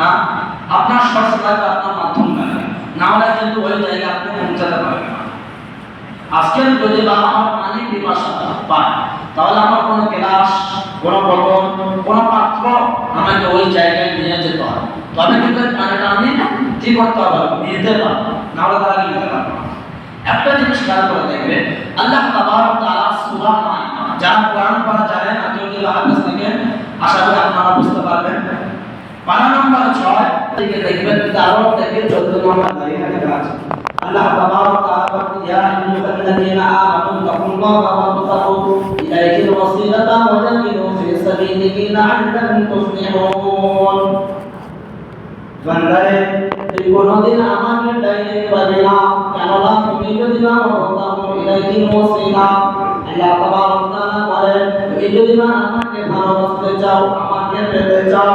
না? আপনার সোর্স লাগবে আপনার মাধ্যম লাগবে। না হলে কিন্তু ওই জায়গায় আপনি পৌঁছাতে পারবেন না। আজকের যদি বা আমার পানি পিপাসা পায়, তাহলে আমার কোনো ক্লাস, কোনো বটন কোনো পাত্র আমাকে ওই জায়গায় নিয়ে যেতে হবে। তবে কিন্তু পানিটা আমি কি করতে হবে নিতে পারব। না হলে তারা নিতে পারব? একটা জিনিস খেয়াল করে দেখবে, আল্লাহ তাবারক তাআলা সূরা যারা কোরআন পড়া জানেন আর কেউ যদি হাদিস থেকে আশা করি আপনারা বুঝতে পারবেন। পারা নাম্বার 6 থেকে দেখবেন তারও থেকে 14 নম্বর লাইনে লেখা আছে আল্লাহ তাবারক তাআলা বলেন ইয়া আইয়ুহাল্লাযীনা আমানু তাকুল্লাহা ওয়াবতাগু ইলাইহিল ওয়াসিলাতা ওয়া জাহিদু ফি সাবিলিহি লাআল্লাকুম তুফলিহুন বান্দারে তুই কোনদিন আমাকে ডাইনে পাবে না কেননা তুমি যদি না হতাম ইলাইহি ওয়াসিলা আল্লাহ তাবারক তাআলা বলেন তুমি যদি না আমাকে ভালোবাসতে চাও আমাকে পেতে চাও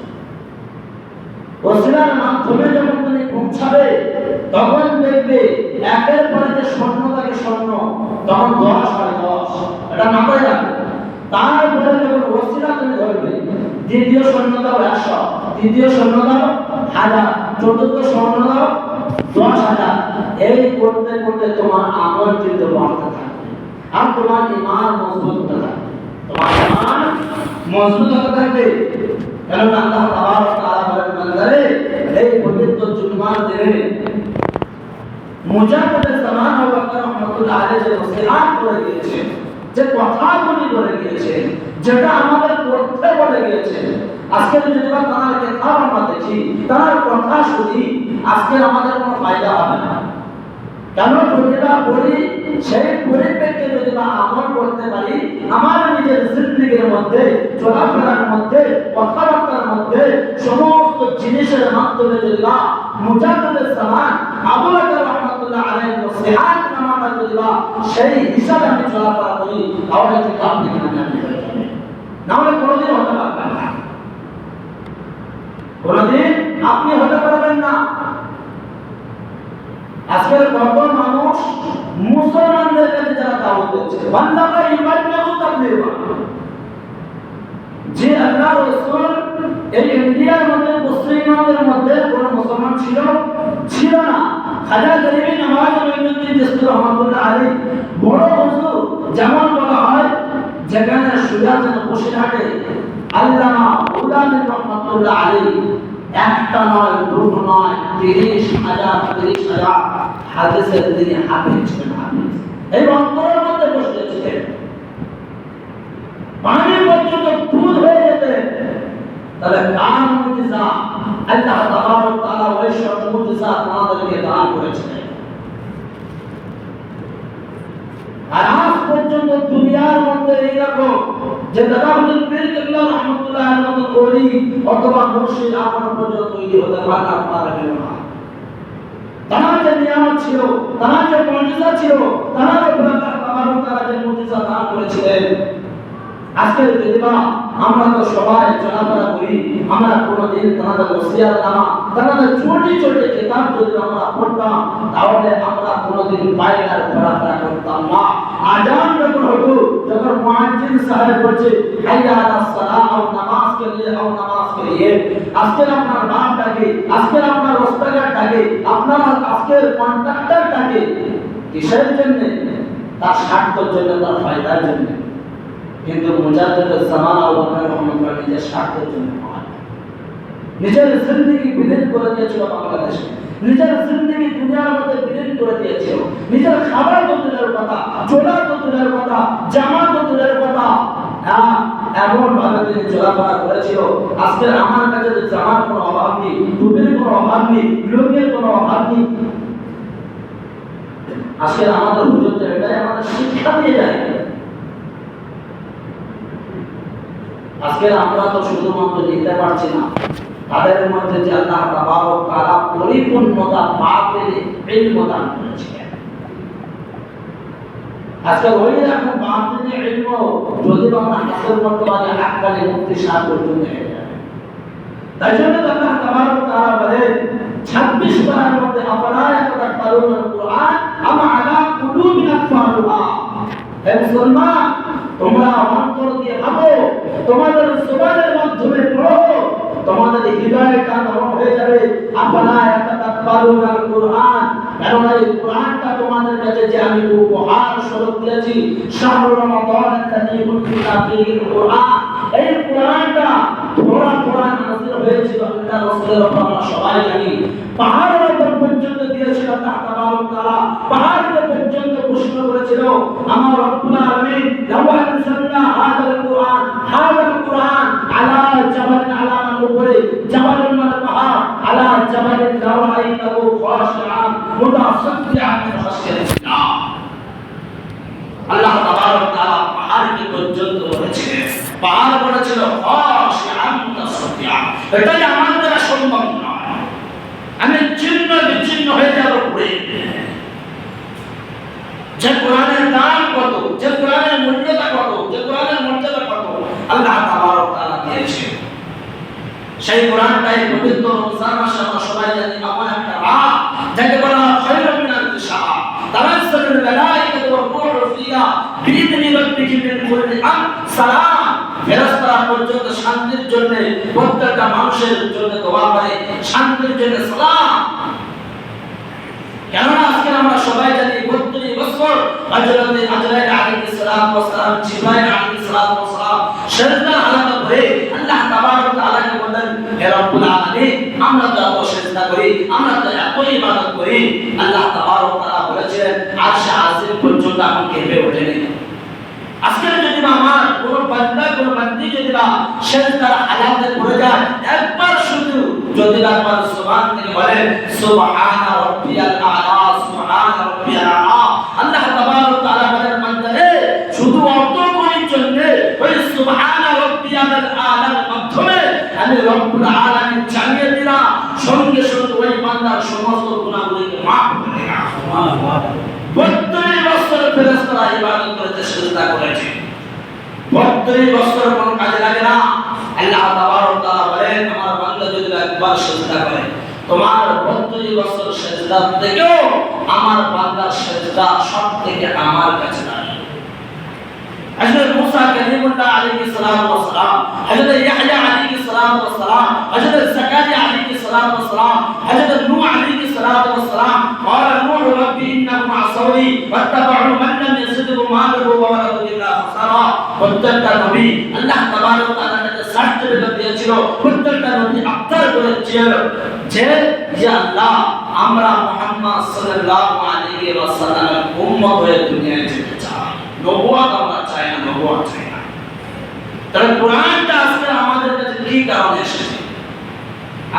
ওসিলার মাধ্যমে যখন তুমি পৌঁছাবে, তখন দেখবে একের পরে যে স্বর্ণ থাকে স্বর্ণ, তখন দশ হয় দশ। এটা মাথায় রাখবে তারপরে যখন ওসিলা তুমি ধরবে, দ্বিতীয় স্বর্ণ দাও একশো, তৃতীয় স্বর্ণ দাও হাজার, চতুর্থ স্বর্ণ দাও দশ হাজার। এই করতে করতে তোমার আমল কিন্তু বাড়তে থাকবে আর তোমার ইমান মজবুত হতে থাকবে। তোমার ইমান মজবুত হতে থাকবে। কেননা আল্লাহ তাবারক তাআলা বলেন, বান্দারে এই পবিত্র জুমার দিনে মুজাহিদের জামান আবু বকর রহমাতুল্লাহ আলাইহি যে নসিহত করে দিয়েছেন যে কথাগুলি বলে গিয়েছেন যেটা আমাদের পড়তে বলে গিয়েছেন আজকে যদি বা তার কিতাব আমরা দেখি, তার কথা শুনি, আজকে আমাদের কোনো ফায়দা হবে না। কেন? যদি বা পড়ি সেই পরিপ্রেক্ষিতে যদি বা আমল করতে পারি, আমার নিজের জিন্দগির মধ্যে, চলাফেরার মধ্যে কথাবার্তার মধ্যে সমস্ত জিনিসের মাধ্যমে আলাইহি সেই হিসাবে আমি চলাফেরা করি, তাহলে কিতাব থেকে আমি আমি না হলে কোনোদিন হতে পারবেন না। কোনোদিন আপনি হতে পারবেন না। আজকের কত মানুষ, মুসলমানদের কাছে যারা দাওয়াত যে আল্লাহ এই ইন্ডিয়ার মধ্যে মুসলিমদের মধ্যে কোন মুসলমান ছিল? ছিল না। খাজা গরিবী নওয়াজ মঈনুদ্দিন চিশতি রহমাতুল্লাহ আলাইহি, বড় হুজুর, যেমন বলা হয়, যেখানে সুজাতের বসিরহাটে আল্লামা উলামী রহমাতুল্লাহ আলাইহি, একটা নয়, দুটো নয়, তিরিশ হাজার তিরিশ হাজার হাদিসের তিনি হাফিজ ছিলেন এই অন্তরের মধ্যে বসেছিলেন পানি পর্যন্ত দুধ হয়ে যেতে তাহলে কার মুজিজা আল্লাহ তাবারক তাআলা ওই সব মুজিজা আমাদেরকে দান করেছিলেন আর আজ পর্যন্ত মধ্যে এইরকম যে দাদাহুল পীর কেবলা রহমতুল্লাহ এর মতো করি অথবা মুর্শিদ এখনও পর্যন্ত তৈরি হতে পারে না পারবে না তারা যে তারা যে মর্যাদা ছিল তারা যে আল্লাহ যে মুজিজা দান করেছিলেন আজকের দিদিমা আমরা তো সবাই চলাফেরা করি, আমরা কোনোদিন তাদের ওসিয়ার নামা তাদের ছোটি ছোটি কিতাব যদি আমরা পড়তাম, তাহলে আমরা কোনোদিন বাইরে আর করতাম না। আজান যখন হতো, যখন সাহেব বলছে, হাইয়া নামাজ কে লিয়ে, আও নামাজ কে লিয়ে। আপনার নামটাকে আজকের আপনার রাস্তাঘাটটাকে আপনার আজকের কন্ট্রাক্টরটাকে কিসের জন্য? তার স্বার্থের জন্য, তার ফায়দার জন্য। কিন্তু মুজাহিদের জামান আবু বকর রহমাতুল্লাহ নিজের স্বার্থের জন্য নয় নিজের জিন্দগি বিলীন করে দিয়েছিল বাংলাদেশে নিজের জিন্দগি দুনিয়ার মধ্যে বিলীন করে দিয়েছিল। নিজের খাবার তো কথা চোলা তো কথা, জামা তো কথা এমন ভাবে তিনি চলাফেরা করেছিল। আজকে আমার কাছে যে জামার কোনো অভাব নেই টুপির কোনো অভাব নেই লুঙ্গির কোনো অভাব নেই, আজকে আমাদের হুজুরদের এটাই আমাদের শিক্ষা দিয়ে যায়। আজকে আমরা তো শুধুমাত্র নিতে পারছি না, তাদের মধ্যে যে আল্লাহ তাবারক তাআলা পরিপূর্ণতা পেলে ইলম দান করেছিলেন। আজকে ওই ইলম যদি আমরা মুক্তি তাই জন্য আল্লাহ তাবারক তাআলা বলে 26 পারার মধ্যে আল-কুরআন আম আলা হে মুসলমান, তোমরা অন্তর দিয়ে ভাবো তোমাদের জবানের মাধ্যমে পড়ো। তোমাদের হয়ে যাবে। আফালা ইয়াতাদাব্বারুনা আল-কুরআন কারণ এই কোরআনটা তোমাদের কাছে যে আমি উপহার স্বরূপ দিয়েছি কুরআন। এই কোরআনটা হয়েছিল আল্লাহ উপর, আমরা সবাই জানি। পাহাড়ের উপর পর্যন্ত দিয়েছিল পর্যন্ত করেছিল। আমার রব্বুল আলামিন হাযাল কুরআন কুরআন আলা জাবাল আলা উপরে জাবালের মানে পাহাড় আলা জাবালিন লারাইতাহু খাশিআন মুতাসাদ্দিআন মিন খাশিয়াতিল্লাহ আল্লাহ তাবারক তাআলা পাহাড়কে পর্যন্ত বলেছিলেন, পাহাড় বলেছিল খাশিআন মুতাসাদ্দিআন এটাই আমার দ্বারা সম্ভব নয়। আমি চিহ্ন বিচ্ছিন্ন হয়ে যাব পড়ে যে কোরআনের দাম কত যে কোরআনের মূল্যটা কত যে কোরআনের মর্যাদা কত আল্লাহ সেই কোরআনটাই পবিত্র রমজান আমরা সবাই জানি একটা রাত যাকে বলা হয় মিনাল রাব্বিহিম মিন কুল্লি আমর সালাম। ফেরেশতারা পর্যন্ত শান্তির জন্য, প্রত্যেকটা মানুষের জন্য দোয়া করে, শান্তির জন্য সালাম। কেননা আজকে আমরা সবাই জানি 32 বছর ওয়া আলাইহিস সালাম ওয়া সালাম সেজদা হালাতে করে আল্লাহ তাবারক তাআলাকে বললেন, হে রব্বুল আলামিন, আমরা তো সেজদা করি, আমরা তো ইবাদত করি। আল্লাহ তাবারক তাআলা বলেছেন আরশে আজিম পর্যন্ত এখন কেঁপে ওঠেনি। আজকে যদি আমার কোন বান্দা, কোন বান্দি যদি বা সেজদার হালাতে পড়ে যায়, একবার শুধু যদি একবার সুবহান থেকে বলে মিনাদাল আলার মাধ্যমে আমি রব্বুল আলামিন জানিয়ে দিলাম, সঙ্গে সঙ্গে ওই বান্দার সমস্ত গুনাহগুলিকে মাফ করে দিলাম। সুবহানাল্লাহ বত্রিশ বছর ফেরেশতারা ইবাদত করতে চেষ্টা করেছে। বত্রিশ বছর কোন কাজে লাগে না? আল্লাহ তাবারক তাআলা বলেন, আমার বান্দা যদি একবার চেষ্টা করে, তোমার বত্রিশ বছর সেজদা থেকেও আমার বান্দার সেজদা সব থেকে আমার কাছে দাঁড়ায় আসলে موسى كليم الله عليه الصلاة والسلام حضرت يحيى عليه الصلاة والسلام حضرت زكريا عليه الصلاة والسلام حضرت نوح عليه الصلاة والسلام قال نوح ربي إنهم عصوني واتبعوا من لم يزده ماله وولده إلا خسارا প্রত্যেকটা নবী আল্লাহ তাবারক তাআলা তাকে সার্টিফিকেট দিয়েছিল প্রত্যেকটা নবী আবদার করেছিল যে যে আল্লাহ আমরা মুহাম্মদ সাল্লাল্লাহু আলাইহি ওয়াসাল্লামের উম্মত হয়ে দুনিয়ায় যেতে চাই নবুয়াত আমরা চাই না তাহলে কোরআনটা আজকে আমাদের কাছে কি কারণে এসেছে?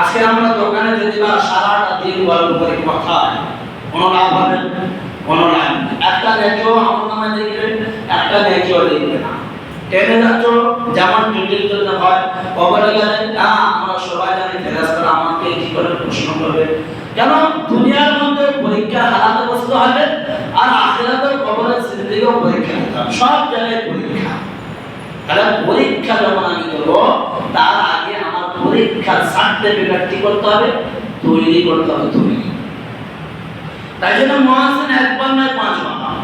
আজকে আমরা দোকানে যদি বা সারাটা দিন গল্প করে, কথা কোনো লাভ হবে? কোনো লাভ একটা নেকিও আমার নামে লিখবে, একটা নেকিও লিখবে না। ট্রেনে যাচ্ছ, যেমন ডিউটির জন্য হয়, কবরে গেলে আমরা সবাই করবে কেন দুনিয়ার মধ্যে পরীক্ষার হালাতে বসতে হবে, আর আখেরাতে কবরের জিন্দেগিও পরীক্ষা সব জায়গায় পরীক্ষা। তাহলে পরীক্ষা যখন আমি দেবো তার আগে আমার পরীক্ষার সার্টিফিকেট কি করতে হবে? তৈরি করতে হবে, তৈরি। তাই জন্য মহাসিন একবার নয় পাঁচবার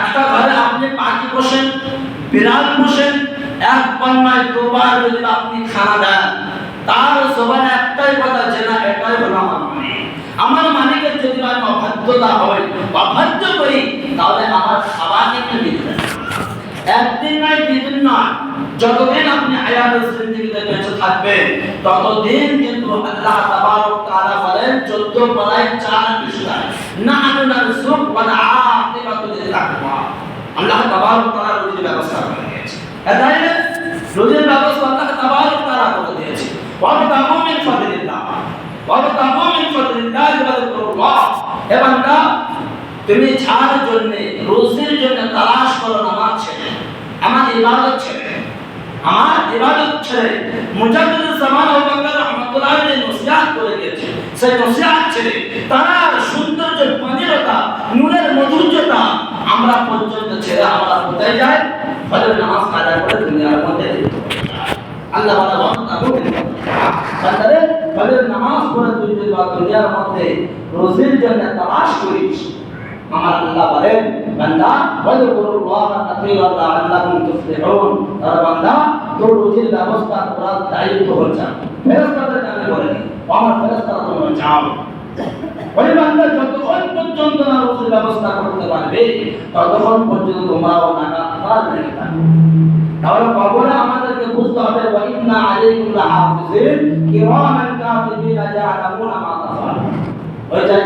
একটা ঘরে আপনি পাখি বসেন বিড়াল বসেন একবার নয়, দুবার যদি আপনি খানা দেন, তার জবানে একটাই কথা, যে না, এটাই হলো আমার আমার মালিকের যদি আমি অবাধ্যতা হয় অবাধ্য করি, তাহলে আমার খাবার কিন্তু দিতে একদিন নয় দুদিন নয়, যতদিন আপনি হায়াতের জিন্দেগিতে বেঁচে থাকবেন, ততদিন কিন্তু আল্লাহ তাবারক তাআলা বলেন 14 পারায় চার বিষয়। নাহনু লিত-তাকওয়া আল্লাহ তাবারক তাআলা ব্যবস্থা করে দিয়েছে। রুজির ব্যবস্থা আল্লাহ তাবারক তাআলা করে দিয়েছে। ওয়াবতাগু মিন ওয়াযকুরুল্লাহ হে বান্দা, তুমি ছাড় জন্য, রুজির জন্য তালাশ করো নামাজ ছেড়ে, আমার ইবাদত ছেড়ে, আমার ইবাদত ছেড়ে মুজাদ্দিদ জামান আবু বকর রহমতুল্লাহ যে নসিহত করে গেছে সেই নসিহত ছেড়ে তার সৌন্দর্য মঞ্জিরতা নুনের মধুর্যতা আমরা পর্যন্ত ছেড়ে আমরা কোথায় যাই ফজর নামাজ কাজা করে দুনিয়ার মধ্যে আল্লাহ তাআলা বান্দারে, ফজর নামাজ যদি বা দুনিয়ার মধ্যে রোজির জন্য তালাশ করিস। আমার আল্লাহ বলেন, বান্দা ওয়াজকুরুল্লাহ কাসীরান লাআল্লাকুম তুফলিহুন। আর বান্দা, তোর রোজির ব্যবস্থা করার দায়িত্ব হচ্ছে ফেরেশতাদের কাছে বলেন আমার ফেরেশতারা তোমরা যাও ওই বান্দা যতক্ষণ পর্যন্ত না রোজির ব্যবস্থা করতে পারবে, ততক্ষণ পর্যন্ত তোমরাও নাকাত পারবে না তাহলে কবরে আমাদেরকে বুঝতে হবে ওয়া ইন্না আলাইকুম লাহাফিজিন কিরামান কাতিবিন ইয়ালামুনা মা তাফআলুন ওই জায়গায়